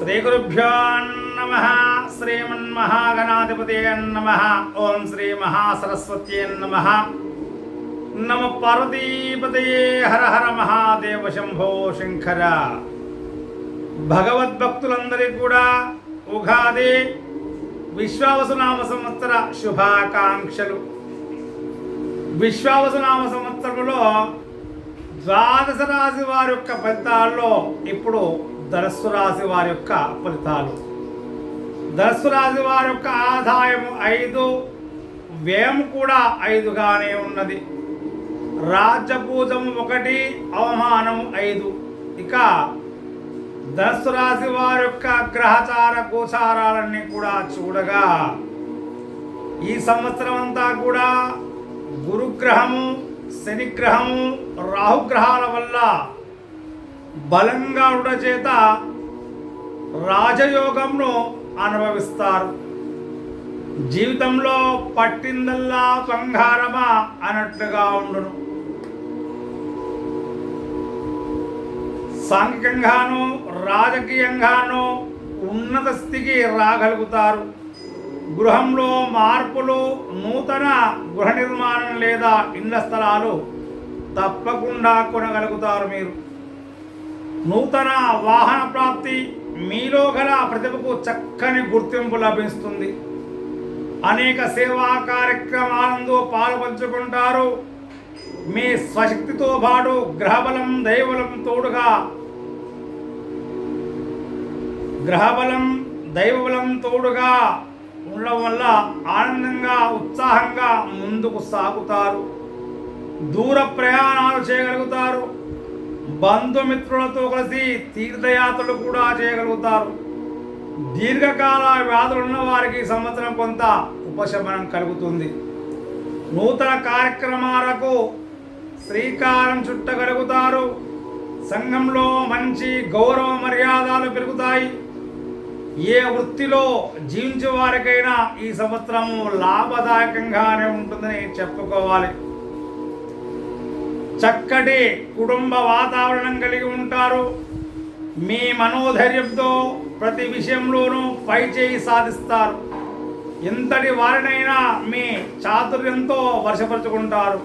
శ్రీగురుభ్యో నమ శ్రీమన్మహాగణాధిపతి నమ ఓం శ్రీ మహాసరస్వతి నమ. నమ పార్వతీపతయే హర హర మహాదేవ శంభో శంకర. భగవద్భక్తులందరికీ కూడా ఉగాది విశ్వావసునామ సంవత్సర శుభాకాంక్షలు. విశ్వావసునామ సంవత్సరంలో ద్వాదశ రాశి వారి యొక్క ఫలితాల్లో ఇప్పుడు ధనస్సు రాశి వారి యొక్క ఫలితాలు. ధనస్సు రాశి వారి యొక్క ఆదాయం ఐదు వ్యయం కూడా ఐదుగానే ఉన్నది. రాజ్యపూజం ఒకటి అవమానం ఐదు. ఇక ధనస్సు రాశి వారి యొక్క గ్రహచార గోచారాలన్నీ కూడా చూడగా ఈ సంవత్సరం అంతా కూడా గురుగ్రహము శనిగ్రహము రాహుగ్రహాల వల్ల బలంగా ఉండ చేత రాజయోగంను అనుభవిస్తారు. జీవితంలో పట్టిందల్లా బంగారమా అన్నట్లుగా ఉండును. సాంఘికంగాను రాజకీయంగాను ఉన్నత స్థితికి రాగలుగుతారు. గృహంలో మార్పులు నూతన గృహ నిర్మాణం లేదా ఇళ్ళ స్థలాలు తప్పకుండా కొనగలుగుతారు మీరు. నూతన వాహన ప్రాప్తి మీలో గల ప్రతిభకు చక్కని గుర్తింపు లభిస్తుంది. అనేక సేవా కార్యక్రమాలందు పాల్పంచుకుంటారు. మీ స్వశక్తితో పాటు గ్రహబలం దైవబలం తోడుగా గ్రహబలం దైవబలం తోడుగా ఉండడం వల్ల ఆనందంగా ఉత్సాహంగా ముందుకు సాగుతారు. దూర ప్రయాణాలు చేయగలుగుతారు. బంధుమిత్రులతో కలిసి తీర్థయాత్రలు కూడా చేయగలుగుతారు. దీర్ఘకాల వ్యాధులు ఉన్న వారికి సంవత్సరం కొంత ఉపశమనం కలుగుతుంది. నూతన కార్యక్రమాలకు శ్రీకారం చుట్టగలుగుతారు. సంఘంలో మంచి గౌరవ మర్యాదలు పెరుగుతాయి. ఏ వృత్తిలో జీవించే వారికైనా ఈ సంవత్సరం లాభదాయకంగానే ఉంటుందని చెప్పుకోవాలి. చక్కటి కుటుంబ వాతావరణం కలిగి ఉంటారు. మీ మనోధైర్యంతో ప్రతి విషయంలోనూ పై చేయి సాధిస్తారు. ఎంతటి వారినైనా మీ చాతుర్యంతో వర్షపరుచుకుంటారు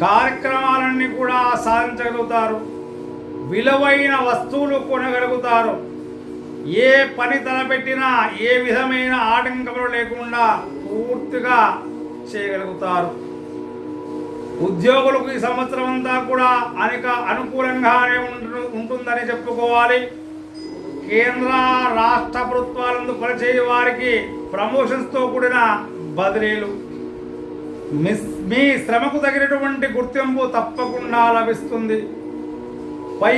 కార్యక్రమాలన్నీ కూడా సాధించగలుగుతారు. విలువైన వస్తువులు కొనగలుగుతారు. ఏ పని తలపెట్టినా ఏ విధమైన ఆటంకములు లేకుండా పూర్తిగా చేయగలుగుతారు. ఉద్యోగులకు ఈ సంవత్సరం అంతా కూడా అనేక అనుకూలంగానే ఉంటుందని చెప్పుకోవాలి. కేంద్ర రాష్ట్ర ప్రభుత్వాలందు పనిచేయ వారికి ప్రమోషన్స్తో కూడిన బదిలీలు. మిస్ మీ శ్రమకు తగినటువంటి గుర్తింపు తప్పకుండా లభిస్తుంది. పై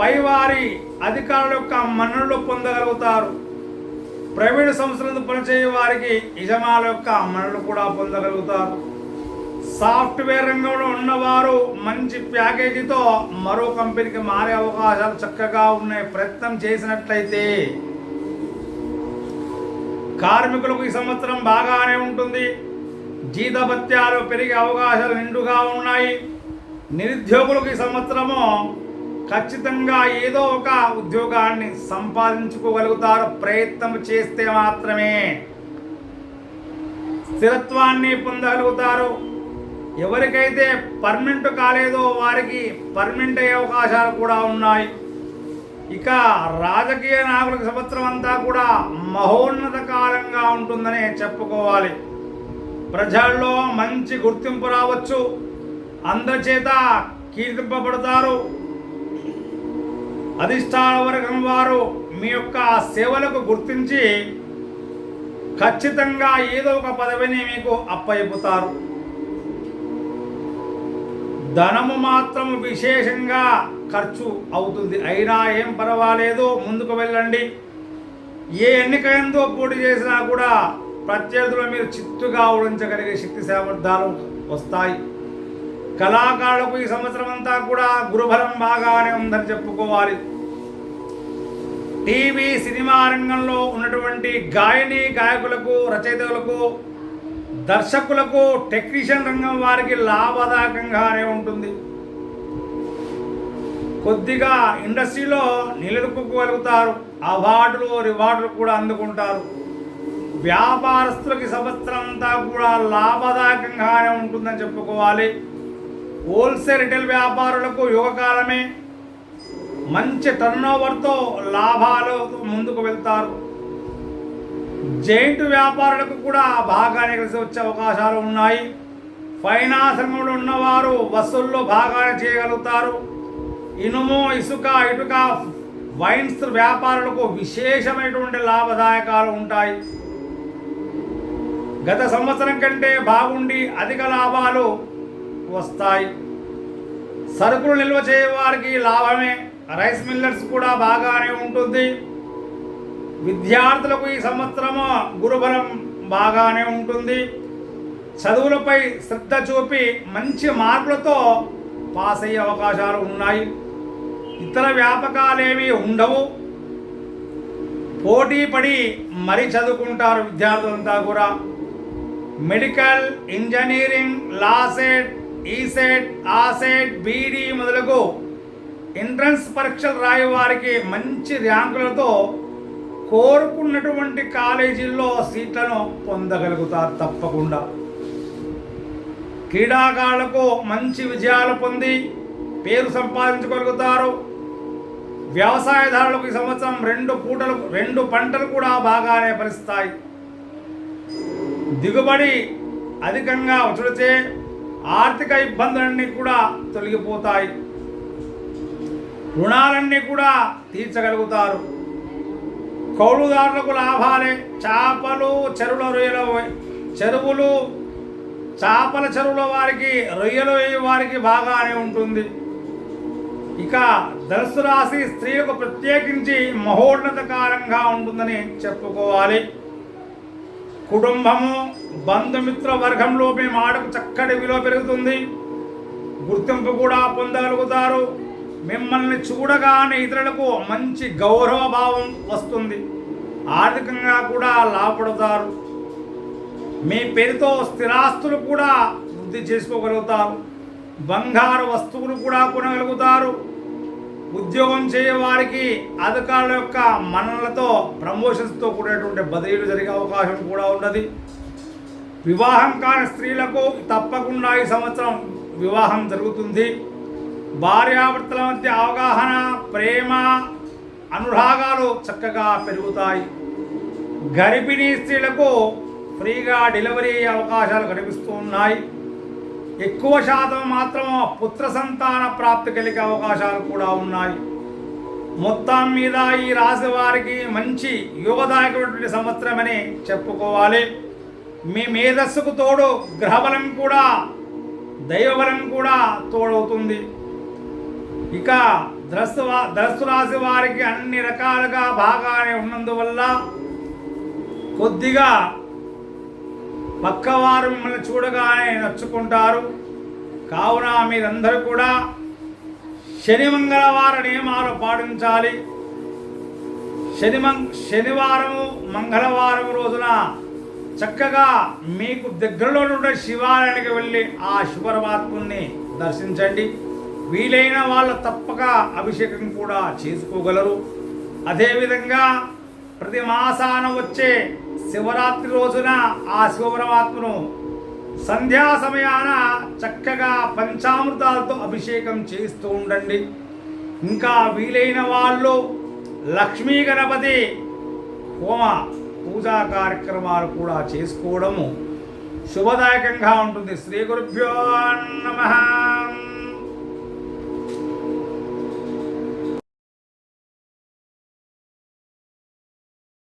పైవారి అధికారుల యొక్క మన్ననలు పొందగలుగుతారు. ప్రైవేటు సంస్థలందు పనిచేయ వారికి యజమానుల యొక్క మన్ననలు కూడా పొందగలుగుతారు. సాఫ్ట్వేర్ రంగంలో ఉన్నవారు మంచి ప్యాకేజీతో మరో కంపెనీకి మారే అవకాశాలు చక్కగా ఉన్నాయి. ప్రయత్నం చేసినట్లయితే కార్మికులకు ఈ సంవత్సరం బాగానే ఉంటుంది. జీతభత్యాలు పెరిగే అవకాశాలు నిండుగా ఉన్నాయి. నిరుద్యోగులకు ఈ సంవత్సరము ఖచ్చితంగా ఏదో ఒక ఉద్యోగాన్ని సంపాదించుకోగలుగుతారు. ప్రయత్నం చేస్తే మాత్రమే స్థిరత్వాన్ని పొందగలుగుతారు. ఎవరికైతే పర్మనెంట్ కాలేదో వారికి పర్మనెంట్ అయ్యే అవకాశాలు కూడా ఉన్నాయి. ఇక రాజకీయ నాయకులకు సంవత్సరం అంతా కూడా మహోన్నత కాలంగా ఉంటుందని చెప్పుకోవాలి. ప్రజల్లో మంచి గుర్తింపు రావచ్చు. అందరి చేత కీర్తింపబడతారు. అధిష్టాన వర్గం వారు మీ యొక్క సేవలకు గుర్తించి ఖచ్చితంగా ఏదో ఒక పదవిని మీకు అప్పయిపుతారు. ధనము మాత్రం విశేషంగా ఖర్చు అవుతుంది. అయినా ఏం పర్వాలేదు ముందుకు వెళ్ళండి. ఏ ఎన్నిక ఎందో పోటీ చేసినా కూడా ప్రత్యర్థులు మీరు చిత్తుగా ఓడించగలిగే శక్తి సామర్థ్యాలు వస్తాయి. కళాకారులకు ఈ సంవత్సరం అంతా కూడా గురుబలం బాగానే ఉందని చెప్పుకోవాలి. టీవీ సినిమా రంగంలో ఉన్నటువంటి గాయని గాయకులకు రచయితలకు దర్శకులకు టెక్నీషియన్ రంగం వారికి లాభదాయకంగానే ఉంటుంది. కొద్దిగా ఇండస్ట్రీలో నిలదొక్కుకోగలుగుతారు అవార్డులు రివార్డులు కూడా అందుకుంటారు. వ్యాపారస్తులకి సంవత్సరం అంతా కూడా లాభదాయకంగానే ఉంటుందని చెప్పుకోవాలి. హోల్సేల్ రిటైల్ వ్యాపారులకు యుగకాలమే మంచి టర్న్ ఓవర్తో లాభాలు ముందుకు వెళ్తారు. జైంట్ వ్యాపారులకు కూడా బాగానే కలిసి వచ్చే అవకాశాలు ఉన్నాయి. ఫైనాన్స్ రంగంలో ఉన్నవారు వసూల్లో బాగానే చేయగలుగుతారు. ఇనుము ఇసుక ఇటుక వైన్స్ వ్యాపారులకు విశేషమైనటువంటి లాభదాయకాలు ఉంటాయి. గత సంవత్సరం కంటే బాగుండి అధిక లాభాలు వస్తాయి. సరుకులు నిల్వ చేయవారికి లాభమే. రైస్ మిల్లర్స్ కూడా బాగానే ఉంటుంది. విద్యార్థులకు ఈ సంవత్సరము గురుబలం బాగానే ఉంటుంది. చదువులపై శ్రద్ధ చూపి మంచి మార్కులతో పాస్ అయ్యే అవకాశాలు ఉన్నాయి. ఇతర వ్యాపకాలేమీ ఉండవు. పోటీ పడి మరీ చదువుకుంటారు విద్యార్థులంతా కూడా. మెడికల్ ఇంజనీరింగ్ లాసెట్ ఈసెట్ ఆసెట్ బీడీ మొదలగు ఎంట్రన్స్ పరీక్షలు రాయే వారికి మంచి ర్యాంకులతో కోరుకున్నటువంటి కాలేజీల్లో సీట్లను పొందగలుగుతారు తప్పకుండా. క్రీడాకారులకు మంచి విజయాలు పొంది పేరు సంపాదించగలుగుతారు వ్యవసాయదారులకు ఈ సంవత్సరం రెండు పూటలు రెండు పంటలు కూడా బాగానే ఫలిస్తాయి. దిగుబడి అధికంగా వచ్చుడితే ఆర్థిక ఇబ్బందులన్నీ కూడా తొలగిపోతాయి. రుణాలన్నీ కూడా తీర్చగలుగుతారు. కౌలుదారులకు లాభాలే. చేపలు చెరువుల రొయ్యల చెరువులు చేపల చెరువుల వారికి రొయ్యలు వేయ వారికి బాగానే ఉంటుంది. ఇక ధనుసు రాశి స్త్రీలకు ప్రత్యేకించి మహోన్నతకారంగా ఉంటుందని చెప్పుకోవాలి. కుటుంబము బంధుమిత్ర వర్గంలో మీ మాటకు చక్కటి విలువ పెరుగుతుంది. గుర్తింపు కూడా పొందగలుగుతారు. మిమ్మల్ని చూడగానే ఇతరులకు మంచి గౌరవ భావం వస్తుంది. ఆర్థికంగా కూడా లాభపడతారు. మీ పేరుతో స్థిరాస్తులు కూడా వృద్ధి చేసుకోగలుగుతారు. బంగారు వస్తువులు కూడా కొనగలుగుతారు. ఉద్యోగం చేయే వారికి అధికారుల యొక్క మన్నలతో ప్రమోషన్స్తో కూడినటువంటి బదిలీలు జరిగే అవకాశం కూడా ఉన్నది. వివాహం కాని స్త్రీలకు తప్పకుండా ఈ సంవత్సరం వివాహం జరుగుతుంది. భార్యాభర్తల మధ్య అవగాహన ప్రేమ అనురాగాలు చక్కగా పెరుగుతాయి. గర్భిణీ స్త్రీలకు ఫ్రీగా డెలివరీ అవకాశాలు కనిపిస్తూ ఉన్నాయి. ఎక్కువ శాతం మాత్రం పుత్ర సంతాన ప్రాప్తి కలిగే అవకాశాలు కూడా ఉన్నాయి. మొత్తం మీద ఈ రాశి వారికి మంచి యోగదాయకమైనటువంటి సంవత్సరమని చెప్పుకోవాలి. మీ మేధస్సుకు తోడు గ్రహబలం కూడా దైవబలం కూడా తోడవుతుంది. ఇక ద్రస్తు ద్రస్తు రాశి వారికి అన్ని రకాలుగా బాగానే ఉన్నందువల్ల కొద్దిగా పక్కవారు మిమ్మల్ని చూడగానే నచ్చుకుంటారు. కావున మీరందరూ కూడా శని మంగళవార నియమాలు పాటించాలి. శని శనివారము మంగళవారం రోజున చక్కగా మీకు దగ్గరలో ఉండే శివాలయానికి వెళ్ళి ఆ శివపరమాత్ముని దర్శించండి. వీలైన వాళ్ళు తప్పక అభిషేకం కూడా చేసుకోగలరు. అదేవిధంగా ప్రతి మాసాన వచ్చే శివరాత్రి రోజున ఆ శివపరమాత్మను సంధ్యా సమయాన చక్కగా పంచామృతాలతో అభిషేకం చేస్తూ ఉండండి. ఇంకా వీలైన వాళ్ళు లక్ష్మీ గణపతి హోమ పూజా కార్యక్రమాలు కూడా చేసుకోవడము శుభదాయకంగా ఉంటుంది. శ్రీ గురుభ్యో నమ.